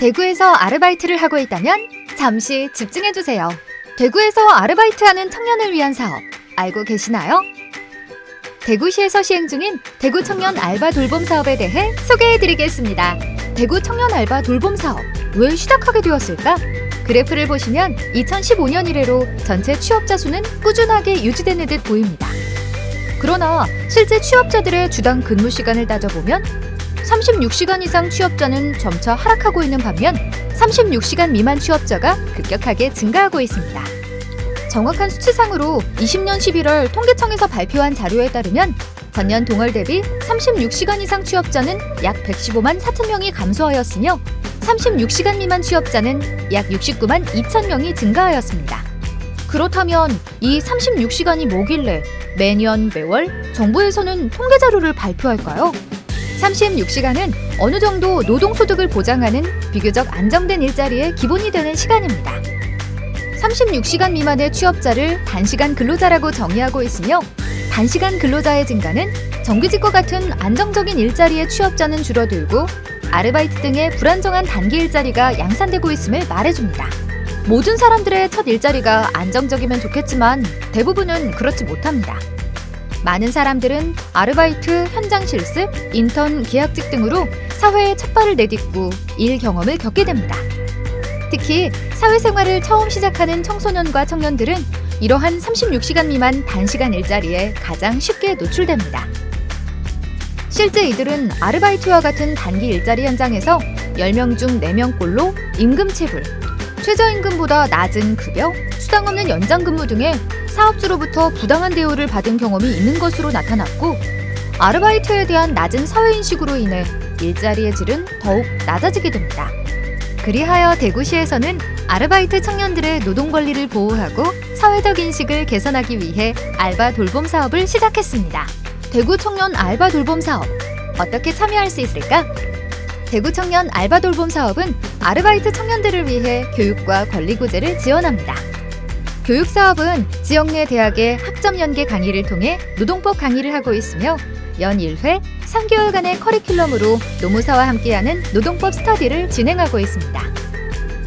대구에서 아르바이트를 하고 있다면 잠시 집중해주세요. 대구에서 아르바이트하는 청년을 위한 사업 알고 계시나요? 대구시에서 시행 중인 대구 청년 알바 돌봄 사업에 대해 소개해드리겠습니다. 대구 청년 알바 돌봄 사업 왜 시작하게 되었을까? 그래프를 보시면 2015년 이래로 전체 취업자 수는 꾸준하게 유지되는 듯 보입니다. 그러나 실제 취업자들의 주당 근무 시간을 따져보면 36시간 이상 취업자는 점차 하락하고 있는 반면 36시간 미만 취업자가 급격하게 증가하고 있습니다. 정확한 수치상으로 20년 11월 통계청에서 발표한 자료에 따르면 전년 동월 대비 36시간 이상 취업자는 약 115만 4천 명이 감소하였으며 36시간 미만 취업자는 약 69만 2천 명이 증가하였습니다. 그렇다면 이 36시간이 뭐길래 매년 매월 정부에서는 통계 자료를 발표할까요? 36시간은 어느 정도 노동소득을 보장하는 비교적 안정된 일자리의 기본이 되는 시간입니다. 36시간 미만의 취업자를 단시간 근로자라고 정의하고 있으며 단시간 근로자의 증가는 정규직과 같은 안정적인 일자리의 취업자는 줄어들고 아르바이트 등의 불안정한 단기 일자리가 양산되고 있음을 말해줍니다. 모든 사람들의 첫 일자리가 안정적이면 좋겠지만 대부분은 그렇지 못합니다. 많은 사람들은 아르바이트, 현장 실습, 인턴, 계약직 등으로 사회에 첫 발을 내딛고 일 경험을 겪게 됩니다. 특히 사회생활을 처음 시작하는 청소년과 청년들은 이러한 36시간 미만 단시간 일자리에 가장 쉽게 노출됩니다. 실제 이들은 아르바이트와 같은 단기 일자리 현장에서 10명 중 4명꼴로 임금 체불, 최저임금보다 낮은 급여, 수당 없는 연장 근무 등의 사업주로부터 부당한 대우를 받은 경험이 있는 것으로 나타났고 아르바이트에 대한 낮은 사회인식으로 인해 일자리의 질은 더욱 낮아지게 됩니다. 그리하여 대구시에서는 아르바이트 청년들의 노동 권리를 보호하고 사회적 인식을 개선하기 위해 알바 돌봄 사업을 시작했습니다. 대구 청년 알바 돌봄 사업 어떻게 참여할 수 있을까? 대구 청년 알바 돌봄 사업은 아르바이트 청년들을 위해 교육과 권리 구제를 지원합니다. 교육 사업은 지역 내 대학의 학점 연계 강의를 통해 노동법 강의를 하고 있으며 연 1회 3개월간의 커리큘럼으로 노무사와 함께하는 노동법 스터디를 진행하고 있습니다.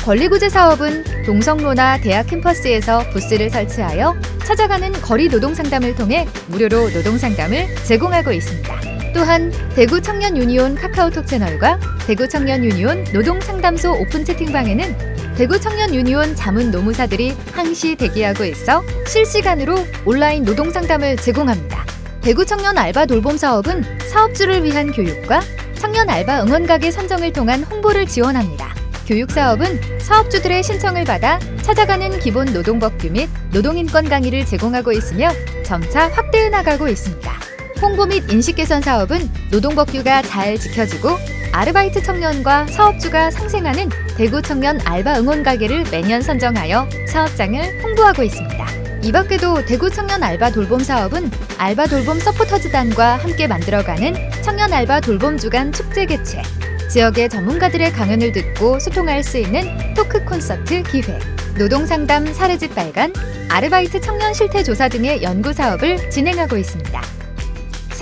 권리구제 사업은 동성로나 대학 캠퍼스에서 부스를 설치하여 찾아가는 거리 노동 상담을 통해 무료로 노동 상담을 제공하고 있습니다. 또한 대구 청년 유니온 카카오톡 채널과 대구 청년 유니온 노동 상담소 오픈 채팅방에는 대구 청년 유니온 자문 노무사들이 항시 대기하고 있어 실시간으로 온라인 노동 상담을 제공합니다. 대구 청년 알바 돌봄 사업은 사업주를 위한 교육과 청년 알바 응원 가게 선정을 통한 홍보를 지원합니다. 교육 사업은 사업주들의 신청을 받아 찾아가는 기본 노동법규 및 노동인권 강의를 제공하고 있으며 점차 확대해 나가고 있습니다. 홍보 및 인식 개선 사업은 노동법규가 잘 지켜지고 아르바이트 청년과 사업주가 상생하는 대구 청년 알바 응원 가게를 매년 선정하여 사업장을 홍보하고 있습니다. 이 밖에도 대구 청년 알바 돌봄 사업은 알바 돌봄 서포터즈단과 함께 만들어가는 청년 알바 돌봄 주간 축제 개최, 지역의 전문가들의 강연을 듣고 소통할 수 있는 토크 콘서트 기획, 노동 상담 사례집 발간, 아르바이트 청년 실태 조사 등의 연구 사업을 진행하고 있습니다.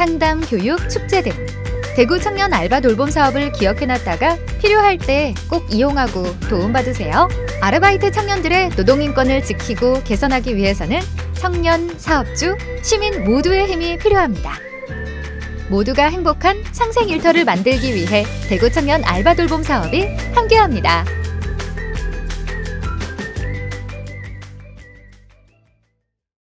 상담, 교육, 축제 등 대구 청년 알바 돌봄 사업을 기억해놨다가 필요할 때 꼭 이용하고 도움받으세요. 아르바이트 청년들의 노동인권을 지키고 개선하기 위해서는 청년, 사업주, 시민 모두의 힘이 필요합니다. 모두가 행복한 상생 일터를 만들기 위해 대구 청년 알바 돌봄 사업이 함께합니다.